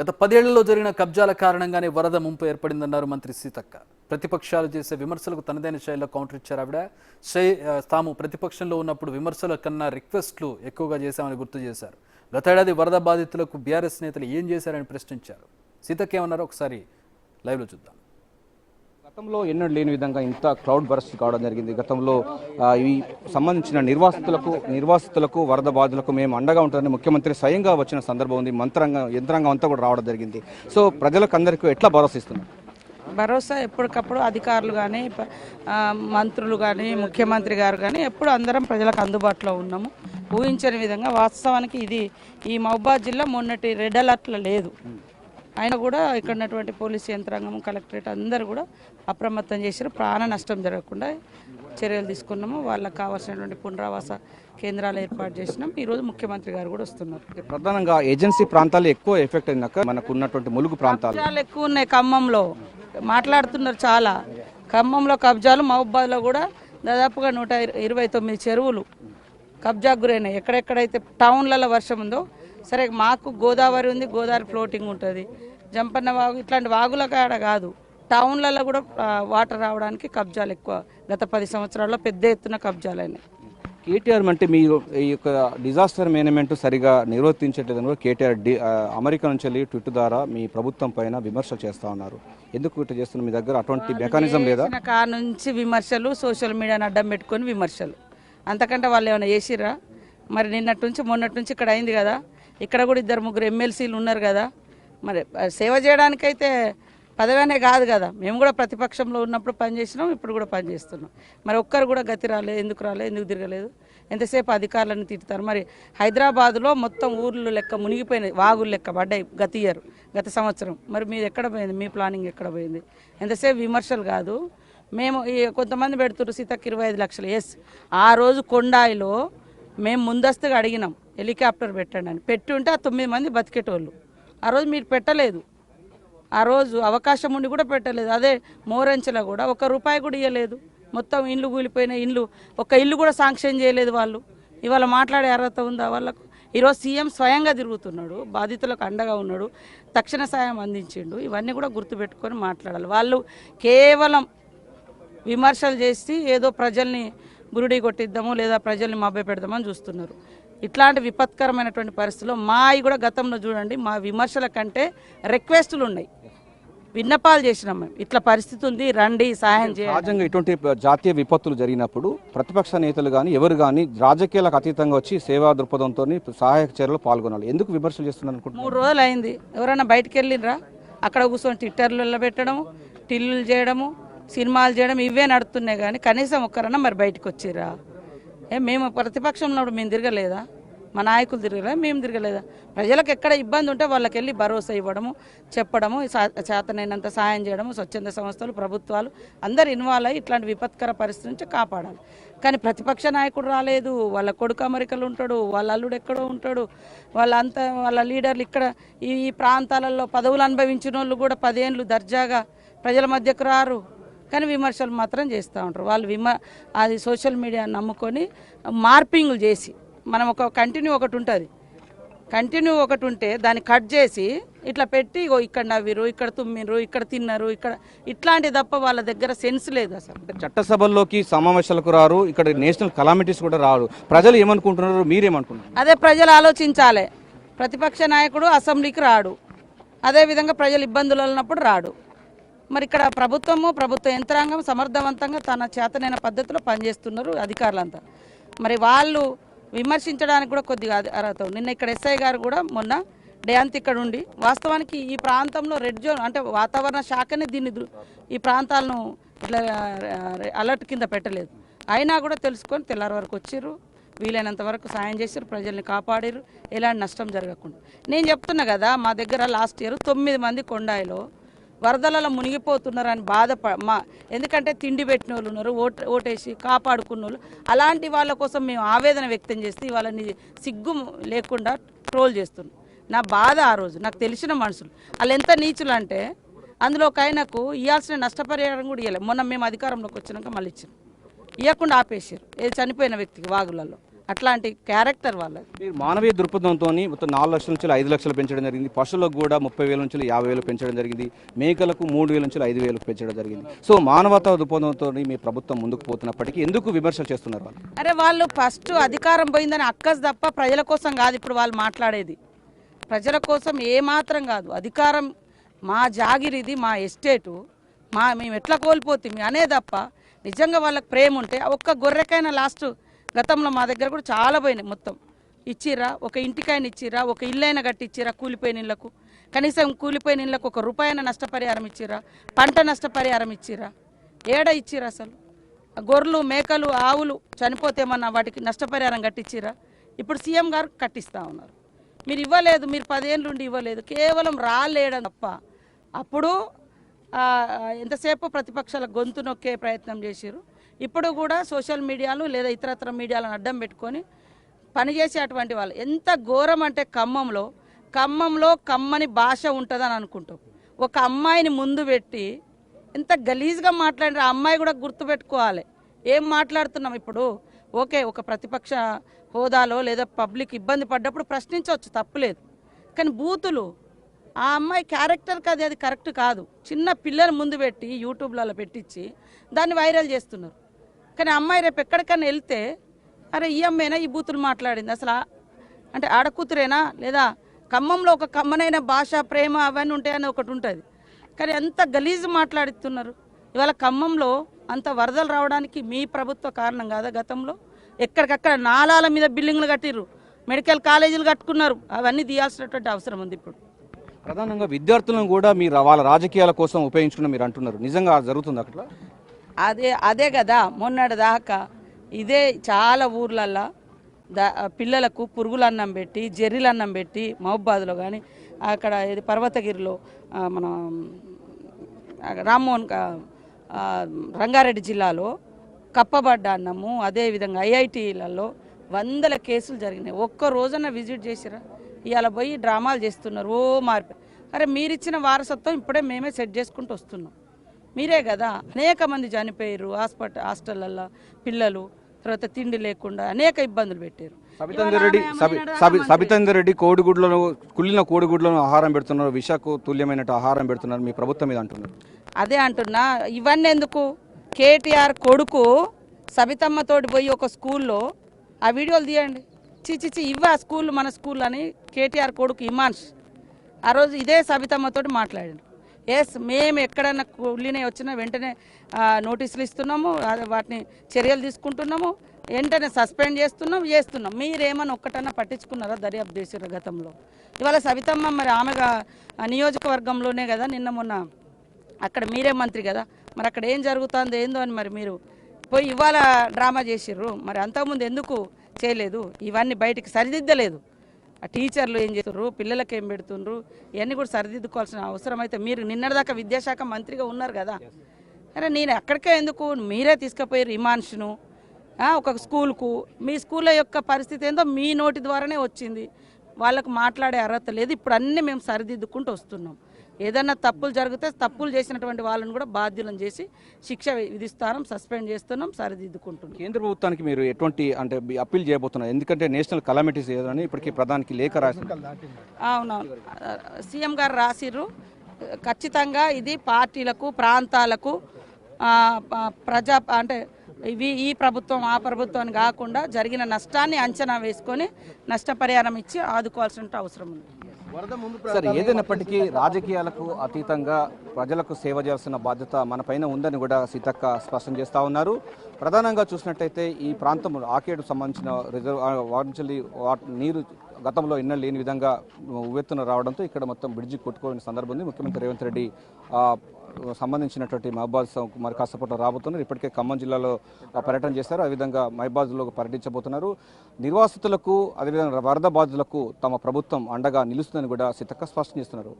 గత పదేళ్ళలో జరిగిన కబ్జాల కారణంగానే వరద ముంపు ఏర్పడిందన్నారు మంత్రి సీతక్క. ప్రతిపక్షాలు చేసే విమర్శలకు తనదైన శైలిలో కౌంటర్ ఇచ్చారు ఆవిడ. శై తాము ప్రతిపక్షంలో ఉన్నప్పుడు విమర్శల కన్నా రిక్వెస్ట్లు ఎక్కువగా చేశామని గుర్తు చేశారు. గతేడాది వరద బాధితులకు బీఆర్ఎస్ నేతలు ఏం చేశారని ప్రశ్నించారు. సీతక్క ఏమన్నారో ఒకసారి లైవ్లో చూద్దాం. గతంలో ఎన్నడూ లేని విధంగా ఇంత క్రౌడ్ బరస్ట్ కావడం జరిగింది. గతంలో ఈ సంబంధించిన నిర్వాసితులకు నిర్వాసితులకు వరద బాధలకు మేము అండగా ఉంటుందని ముఖ్యమంత్రి స్వయంగా వచ్చిన సందర్భం ఉంది. మంత్రంగా యంత్రాంగం అంతా కూడా రావడం జరిగింది. సో ప్రజలకు అందరికీ ఎట్లా భరోసా ఇస్తున్నారు? భరోసా ఎప్పటికప్పుడు అధికారులు కానీ మంత్రులు కానీ ముఖ్యమంత్రి గారు కానీ ఎప్పుడు అందరం ప్రజలకు అందుబాటులో ఉన్నాము. ఊహించని విధంగా వాస్తవానికి ఇది ఈ మహబాద్ జిల్లా మొన్నటి రెడ్ అలర్ట్లో లేదు. అయినా కూడా ఇక్కడ ఉన్నటువంటి పోలీస్ యంత్రాంగం కలెక్టరేట్ అందరూ కూడా అప్రమత్తం చేశారు. ప్రాణ నష్టం జరగకుండా చర్యలు తీసుకున్నాము. వాళ్ళకి కావాల్సినటువంటి పునరావాస కేంద్రాలు ఏర్పాటు చేసినాం. ఈరోజు ముఖ్యమంత్రి గారు కూడా వస్తున్నారు. ప్రధానంగా ఏజెన్సీ ప్రాంతాలు ఎక్కువ ఎఫెక్ట్ అయినాక మనకు ఉన్నటువంటి ములుగు ప్రాంతాలు. ఎక్కువ ఉన్నాయి ఖమ్మంలో. మాట్లాడుతున్నారు చాలా. ఖమ్మంలో కబ్జాలు మహబాద్లో కూడా దాదాపుగా నూట ఇర- ఇరవై తొమ్మిది చెరువులు కబ్జాకు గురైనాయి. ఎక్కడెక్కడైతే టౌన్లలో వర్షం ఉందో సరే మాకు గోదావరి ఉంది గోదావరి ఫ్లోటింగ్ ఉంటుంది. జంపన్న వాగు ఇట్లాంటి వాగుల కాడ కాదు. టౌన్లలో కూడా వాటర్ రావడానికి కబ్జాలు ఎక్కువ. గత పది సంవత్సరాల్లో పెద్ద ఎత్తున కబ్జాలు అయినాయి కేటీఆర్ అంటే మీ ఈ యొక్క డిజాస్టర్ మేనేజ్మెంట్ సరిగా నిర్వర్తించట్లేదని కూడా కేటీఆర్ డి అమెరికా నుంచి వెళ్ళి ట్విట్ ద్వారా మీ ప్రభుత్వం పైన విమర్శలు చేస్తా ఉన్నారు. ఎందుకు ఇట్లా చేస్తున్నారు? మీ దగ్గర అటువంటి మెకానిజం లేదా? కా నుంచి విమర్శలు సోషల్ మీడియాని అడ్డం పెట్టుకొని విమర్శలు. అంతకంటే వాళ్ళు ఏమైనా చేసిర్రా? మరి నిన్నటి నుంచి మొన్నటి నుంచి ఇక్కడ అయింది కదా. ఇక్కడ కూడా ఇద్దరు ముగ్గురు ఎమ్మెల్సీలు ఉన్నారు కదా. మరి సేవ చేయడానికైతే పదవనే కాదు కదా. మేము కూడా ప్రతిపక్షంలో ఉన్నప్పుడు పనిచేసినాం ఇప్పుడు కూడా పనిచేస్తున్నాం మరి ఒక్కరు కూడా గతి రాలేదు ఎందుకు రాలేదు ఎందుకు తిరగలేదు? ఎంతసేపు అధికారులను తిట్టుతారు మరి హైదరాబాద్లో మొత్తం ఊర్లు లెక్క మునిగిపోయినాయి వాగులు లెక్క పడ్డాయి గత ఇయర్ గత సంవత్సరం. మరి మీది ఎక్కడ పోయింది? మీ ప్లానింగ్ ఎక్కడ పోయింది? ఎంతసేపు విమర్శలు కాదు. మేము ఈ కొంతమంది పెడుతున్నారు సీతకి ఇరవై ఐదు లక్షలు. ఎస్ ఆ రోజు కొండాయిలో మేము ముందస్తుగా అడిగినాం హెలికాప్టర్ పెట్టండి అని. పెట్టి ఉంటే ఆ తొమ్మిది మంది బతికేటోళ్ళు. ఆ రోజు మీరు పెట్టలేదు. ఆ రోజు అవకాశం ఉండి కూడా పెట్టలేదు. అదే మోరంచెలో కూడా ఒక రూపాయి కూడా ఇవ్వలేదు మొత్తం ఇండ్లు కూలిపోయిన ఇండ్లు ఒక ఇల్లు కూడా శాంక్షన్ చేయలేదు వాళ్ళు. ఇవాళ మాట్లాడే అర్హత ఉందా వాళ్ళకు? ఈరోజు సీఎం స్వయంగా తిరుగుతున్నాడు బాధితులకు అండగా ఉన్నాడు తక్షణ సాయం అందించిండు. ఇవన్నీ కూడా గుర్తుపెట్టుకొని మాట్లాడాలి. వాళ్ళు కేవలం విమర్శలు చేసి ఏదో ప్రజల్ని గురుడి కొట్టిద్దాము లేదా ప్రజల్ని మభ్య పెడదామని చూస్తున్నారు. ఇట్లాంటి విపత్కరమైనటువంటి పరిస్థితుల్లో మావి కూడా గతంలో చూడండి మా విమర్శల కంటే రిక్వెస్టులు ఉన్నాయి. విన్నపాలు చేసినాం మేము. ఇట్లా పరిస్థితి ఉంది రండి సహాయం సహజంగా ఇటువంటి జాతీయ విపత్తులు జరిగినప్పుడు ప్రతిపక్ష నేతలు కానీ ఎవరు కానీ రాజకీయాలకు అతీతంగా వచ్చి సేవా దృక్పథంతో సహాయక చర్యలు పాల్గొనాలి. ఎందుకు విమర్శలు చేస్తున్నారు అనుకుంటున్నారు? మూడు రోజులు అయింది. ఎవరైనా బయటికి వెళ్ళినరా అక్కడ కూర్చొని ట్విట్టర్లు పెట్టడము టిల్లులు చేయడము సినిమాలు చేయడం ఇవే నడుతున్నాయి కానీ కనీసం ఒక్కరన్నా మరి బయటకు వచ్చిరా ఏ మేము ప్రతిపక్షం ఉన్నప్పుడు మేము తిరగలేదా? మా నాయకులు తిరగలేదా? మేము తిరగలేదా? ప్రజలకు ఎక్కడ ఇబ్బంది ఉంటే వాళ్ళకి వెళ్ళి భరోసా ఇవ్వడము చెప్పడము చేతనైనంత సాయం చేయడము స్వచ్ఛంద సంస్థలు ప్రభుత్వాలు అందరు ఇన్వాల్వ్ అయ్యి ఇట్లాంటి విపత్కర పరిస్థితి నుంచి కాపాడాలి. కానీ ప్రతిపక్ష నాయకుడు రాలేదు. వాళ్ళ కొడుకు అమెరికాలో ఉంటాడు వాళ్ళ అల్లుడు ఎక్కడో ఉంటాడు. వాళ్ళంతా వాళ్ళ లీడర్లు ఇక్కడ ఈ ప్రాంతాలలో పదవులు అనుభవించిన వాళ్ళు కూడా పదేళ్ళు దర్జాగా ప్రజల మధ్యకు రారు. కానీ విమర్శలు మాత్రం చేస్తూ ఉంటారు. వాళ్ళు విమ అది సోషల్ మీడియా నమ్ముకొని మార్పింగ్లు చేసి మనం ఒక కంటిన్యూ ఒకటి ఉంటుంది. కంటిన్యూ ఒకటి ఉంటే దాన్ని కట్ చేసి ఇట్లా పెట్టి ఇగో ఇక్కడ నవ్విరు ఇక్కడ తుమ్మిరు ఇక్కడ తిన్నారు ఇక్కడ ఇట్లాంటి తప్ప వాళ్ళ దగ్గర సెన్స్ లేదు అసలు. అంటే చట్టసభల్లోకి సమావేశాలకు రారు ఇక్కడ నేషనల్ కలామిటీస్ కూడా రారు. ప్రజలు ఏమనుకుంటున్నారు మీరేమనుకుంటున్నారు? అదే ప్రజలు ఆలోచించాలి. ప్రతిపక్ష నాయకుడు అసెంబ్లీకి రాడు. అదేవిధంగా ప్రజలు ఇబ్బందులు ఉన్నప్పుడు రాడు. మరి ఇక్కడ ప్రభుత్వము ప్రభుత్వ యంత్రాంగం సమర్థవంతంగా తన చేతనైన పద్ధతిలో పనిచేస్తున్నారు అధికారులంతా. మరి వాళ్ళు విమర్శించడానికి కూడా కొద్దిగా అర్హత నిన్న ఇక్కడ ఎస్ఐ గారు కూడా మొన్న డే ఇక్కడ ఉండి వాస్తవానికి ఈ ప్రాంతంలో రెడ్ జోన్ అంటే వాతావరణ శాఖనే దీన్ని ఈ ప్రాంతాలను ఇట్లా అలర్ట్ కింద పెట్టలేదు. అయినా కూడా తెలుసుకొని తెల్లారి వరకు వచ్చిర్రు. వీలైనంత వరకు సాయం చేశారు ప్రజల్ని కాపాడారు ఎలాంటి నష్టం జరగకుండా. నేను చెప్తున్నా కదా మా దగ్గర లాస్ట్ ఇయర్ తొమ్మిది మంది కొండాయిలో వరదలలో మునిగిపోతున్నారని బాధ మా ఎందుకంటే తిండి పెట్టిన వాళ్ళు ఉన్నారు ఓట్ ఓటేసి కాపాడుకున్న వాళ్ళు అలాంటి వాళ్ళ కోసం మేము ఆవేదన వ్యక్తం చేస్తే వాళ్ళని సిగ్గు లేకుండా ట్రోల్ చేస్తున్నాం. నా బాధ ఆ రోజు నాకు తెలిసిన మనుషులు. వాళ్ళు ఎంత నీచులు అంటే అందులో ఒక ఆయనకు ఇవ్వాల్సిన నష్టపరిహారం కూడా ఇవ్వలేదు మొన్న మేము అధికారంలోకి వచ్చినాక మళ్ళీ ఇచ్చాం ఇవ్వకుండా ఆపేసారు. ఏది చనిపోయిన వ్యక్తికి వాగులలో. అట్లాంటి క్యారెక్టర్ వాళ్ళది. మీరు మానవీయ దృక్పథంతో మొత్తం నాలుగు లక్షల నుంచి ఐదు లక్షలు పెంచడం జరిగింది. పశువులకు కూడా ముప్పై వేల నుంచి యాభై వేలు పెంచడం జరిగింది. మేకలకు మూడు వేల నుంచి ఐదు వేలకు పెంచడం జరిగింది. సో మానవతా దృక్పథంతో మీ ప్రభుత్వం ముందుకు పోతున్నప్పటికీ ఎందుకు విమర్శలు చేస్తున్నారు వాళ్ళు? అరే వాళ్ళు ఫస్ట్ అధికారం పోయిందని అక్కస్ తప్ప ప్రజల కోసం కాదు ఇప్పుడు వాళ్ళు మాట్లాడేది. ప్రజల కోసం ఏమాత్రం కాదు. అధికారం మా జాగిరిది మా ఎస్టేటు మా మేము ఎట్లా కోల్పోతుంది అనే తప్ప నిజంగా వాళ్ళకి ప్రేమ ఉంటే ఒక్క గొర్రెకైనా లాస్ట్ గతంలో మా దగ్గర కూడా చాలా పోయినాయి మొత్తం. ఇచ్చిరా ఒక ఇంటికాయన ఇచ్చిరా ఒక ఇల్లైనా కట్టిచ్చిరా కూలిపోయిన ఇళ్ళకు. కనీసం కూలిపోయిన ఇళ్ళకు ఒక రూపాయన నష్టపరిహారం ఇచ్చిరా పంట నష్టపరిహారం ఇచ్చిరా. ఏడ ఇచ్చిరా అసలు? గొర్రెలు మేకలు ఆవులు చనిపోతే ఏమన్నా వాటికి నష్టపరిహారం కట్టించిరా ఇప్పుడు సీఎం గారు కట్టిస్తా ఉన్నారు. మీరు ఇవ్వలేదు మీరు పదేళ్ళు ఉండి ఇవ్వలేదు కేవలం రాలేయడం తప్ప. అప్పుడు ఎంతసేపు ప్రతిపక్షాల గొంతు నొక్కే ప్రయత్నం చేసిరు ఇప్పుడు కూడా సోషల్ మీడియాలు లేదా ఇతరత్ర మీడియాలను అడ్డం పెట్టుకొని పనిచేసేటువంటి వాళ్ళు. ఎంత ఘోరం అంటే ఖమ్మంలో ఖమ్మంలో కమ్మని భాష ఉంటుందని అనుకుంటాం. ఒక అమ్మాయిని ముందు పెట్టి ఎంత గలీజ్గా మాట్లాడిన ఆ అమ్మాయి కూడా గుర్తుపెట్టుకోవాలి. ఏం మాట్లాడుతున్నాం ఇప్పుడు? ఓకే ఒక ప్రతిపక్ష హోదాలో లేదా పబ్లిక్ ఇబ్బంది పడ్డప్పుడు ప్రశ్నించవచ్చు తప్పులేదు కానీ బూతులు ఆ అమ్మాయి క్యారెక్టర్కి అది అది కరెక్ట్ కాదు. చిన్న పిల్లలు ముందు పెట్టి యూట్యూబ్లలో పెట్టించి దాన్ని వైరల్ చేస్తున్నారు. కానీ అమ్మాయి రేపు ఎక్కడికైనా వెళ్తే అరే ఈ అమ్మాయినా ఈ బూతులు మాట్లాడింది. అసలు అంటే ఆడకూతురేనా లేదా ఖమ్మంలో ఒక కమ్మనైన భాష ప్రేమ అవన్నీ ఉంటాయని ఒకటి ఉంటుంది. కానీ అంత గలీజు మాట్లాడుతున్నారు. ఇవాళ ఖమ్మంలో అంత వరదలు రావడానికి మీ ప్రభుత్వ కారణం కాదా గతంలో? ఎక్కడికక్కడ నాలాల మీద బిల్డింగ్లు కట్టిర్రు. మెడికల్ కాలేజీలు కట్టుకున్నారు. అవన్నీ తీయాల్సినటువంటి అవసరం ఉంది ఇప్పుడు. ప్రధానంగా విద్యార్థులను కూడా మీరు వాళ్ళ రాజకీయాల కోసం ఉపయోగించుకున్న మీరు అంటున్నారు. నిజంగా జరుగుతుంది అక్కడ అదే అదే కదా మొన్నటి దాకా ఇదే చాలా ఊర్లల్లో దా పిల్లలకు పురుగులన్నం పెట్టి జెర్రీల అన్నం పెట్టి మహబాద్లో కానీ అక్కడ ఇది పర్వతగిరిలో మన రామ్మోహన్ రంగారెడ్డి జిల్లాలో కప్పబడ్డ అన్నము అదేవిధంగా ఐఐటీలలో వందల కేసులు జరిగినాయి. ఒక్క రోజున విజిట్ చేసిరా? ఇవాళ పోయి డ్రామాలు చేస్తున్నారు. ఓ మార్పు. అరే మీరిచ్చిన వారసత్వం ఇప్పుడే మేమే సెట్ చేసుకుంటూ వస్తున్నాం. మీరే కదా. అనేక మంది చనిపోయారు హాస్పిటల్ హాస్టళ్ళల్లో. పిల్లలు తర్వాత తిండి లేకుండా అనేక ఇబ్బందులు పెట్టారు. సబితందర్ రెడ్డి సబి సబి సబితందర్ రెడ్డి కోడిగుడ్లను కుళ్ళిన కోడిగుడ్లను ఆహారం పెడుతున్నారు. విషకు తుల్యమైనట్టు ఆహారం పెడుతున్నారు. మీ ప్రభుత్వం మీద అంటున్నారు. అదే అంటున్నా. ఇవన్నీ ఎందుకు? కేటీఆర్ కొడుకు సబితమ్మతోటి పోయి ఒక స్కూల్లో ఆ వీడియోలు తీయండి. చి చి చి ఇవ్వ స్కూల్ మన స్కూల్ అని కేటీఆర్ కొడుకు ఇమాన్స్ ఆ రోజు ఇదే సబితమ్మతోటి మాట్లాడాడు. ఎస్ మేము ఎక్కడన్నా కుళ్ళినే వచ్చినా వెంటనే నోటీసులు ఇస్తున్నాము వాటిని చర్యలు తీసుకుంటున్నాము వెంటనే సస్పెండ్ చేస్తున్నాం చేస్తున్నాం. మీరేమన్నా ఒక్కటన్నా పట్టించుకున్నారా దర్యాప్తు చేసారు గతంలో? ఇవాళ సవితమ్మ మరి ఆమెగా నియోజకవర్గంలోనే కదా నిన్న మొన్న అక్కడ మీరే మంత్రి కదా మరి అక్కడ ఏం జరుగుతుందో ఏందో అని మరి మీరు పోయి ఇవాళ డ్రామా చేసిర్రు. మరి అంతకుముందు ఎందుకు చేయలేదు? ఇవన్నీ బయటికి సరిదిద్దలేదు. ఆ టీచర్లు ఏం చేస్తుర్రు? పిల్లలకు ఏం పెడుతుండ్రు? ఇవన్నీ కూడా సరిదిద్దుకోవాల్సిన అవసరం అయితే మీరు నిన్నటిదాకా విద్యాశాఖ మంత్రిగా ఉన్నారు కదా. అరే నేను అక్కడికే ఎందుకు? మీరే తీసుకుపోయారు ఇమాన్షును ఒక స్కూల్కు. మీ స్కూల్ యొక్క పరిస్థితి ఏందో మీ నోటి ద్వారానే వచ్చింది. వాళ్ళకు మాట్లాడే అర్హత లేదు. ఇప్పుడు అన్నీ మేము సరిదిద్దుకుంటూ వస్తున్నాం. ఏదన్నా తప్పులు జరిగితే తప్పులు చేసినటువంటి వాళ్ళని కూడా బాధ్యులను చేసి శిక్ష విధిస్తాం సస్పెండ్ చేస్తున్నాం సరిదిద్దుకుంటున్నాం. కేంద్ర ప్రభుత్వానికి మీరు ఎటువంటి అంటే అప్పీల్ చేయబోతున్నారు. ఎందుకంటే నేషనల్ కలామిటీస్ ఏదని ఇప్పటికీ ప్రధానికి లేఖ రాసింది అవునవును సీఎం గారు రాసిర్రు ఖచ్చితంగా ఇది పార్టీలకు ప్రాంతాలకు ప్రజా అంటే ఇవి ఈ ప్రభుత్వం ఆ ప్రభుత్వం అని కాకుండా జరిగిన నష్టాన్ని అంచనా వేసుకొని నష్టపరిహారం ఇచ్చి ఆదుకోవాల్సిన అవసరం ఉంది. సరే ఏదైనప్పటికీ రాజకీయాలకు అతీతంగా ప్రజలకు సేవ చేయాల్సిన బాధ్యత మన పైన ఉందని కూడా సీతక్క స్పష్టం చేస్తా ఉన్నారు. ప్రధానంగా చూసినట్టయితే ఈ ప్రాంతం ఆకేడు సంబంధించిన రిజర్వ్ వాటించలి నీరు గతంలో ఎన్నో లేని విధంగా ఉవ్వెత్తున రావడంతో ఇక్కడ మొత్తం బ్రిడ్జి కొట్టుకోని సందర్భం ఉంది. ముఖ్యమంత్రి రేవంత్ రెడ్డి సంబంధించినటువంటి మహబాద్ మరి కాసేపట్లో రాబోతున్నారు. ఇప్పటికే ఖమ్మం జిల్లాలో పర్యటన చేశారు. అదేవిధంగా మహబాజ్లో పర్యటించబోతున్నారు. నిర్వాసితులకు అదేవిధంగా వరద బాధితులకు తమ ప్రభుత్వం అండగా నిలుస్తుందని కూడా సీతక్క స్పష్టం చేస్తున్నారు.